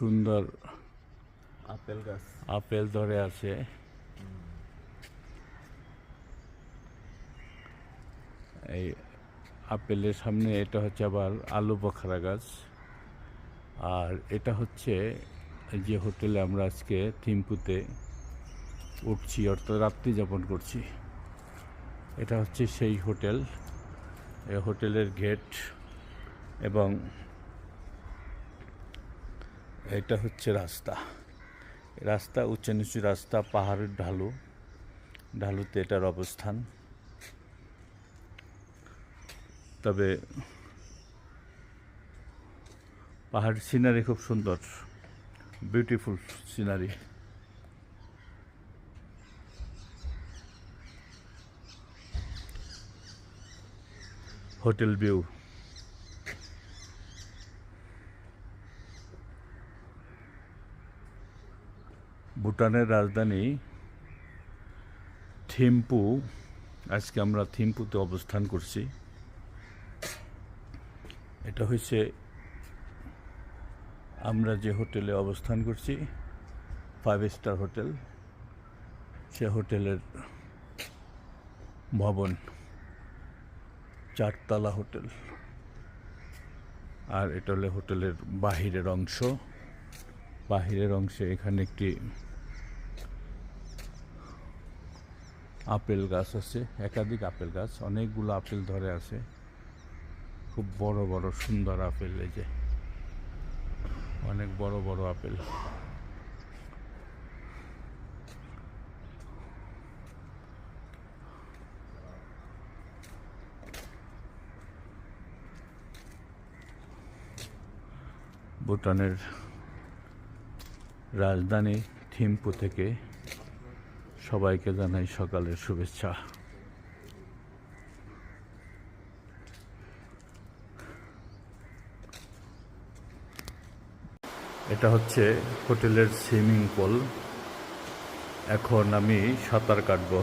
সুন্দর আপেল গাছ। আপেল ধরে আছে। এই আপেলের সামনে এটা হচ্ছে আবার আলু বখারা গাছ। আর এটা হচ্ছে যে হোটেলে আমরা আজকে থিম্পুতে উঠছি অর্থাৎ রাত্রি যাপন করছি। এটা হচ্ছে সেই হোটেল। এই হোটেলের গেট এবং এটা হচ্ছে রাস্তা। রাস্তা উঁচু নিচু রাস্তা, পাহাড়ের ঢালু। ঢালুতে এটার অবস্থান। তবে পাহাড়ের সিনারি খুব সুন্দর। Beautiful scenery hotel view. ভুটানের রাজধানী থিম্পু, আজকে আমরা থিম্পুতে অবস্থান করছি। এটা হচ্ছে আমরা যে হোটেলে অবস্থান করছি ফাইভ স্টার হোটেল। সে হোটেলের ভবন চারতলা হোটেল। আর এটা হলো হোটেলের বাহিরের অংশ। বাহিরের অংশে এখানে একটি আপেল গাছ আছে, একাধিক আপেল গাছ, অনেকগুলো আপেল ধরে আছে। খুব বড় বড়, সুন্দর আপেল এই যে। অনেক বড় বড় আপেল। ভুটানের রাজধানী থিম্পু থেকে সবাইকে জানাই সকালের শুভেচ্ছা। এটা হচ্ছে হোটেলের সুইমিং পুল। এখন আমি সাঁতার কাটবো।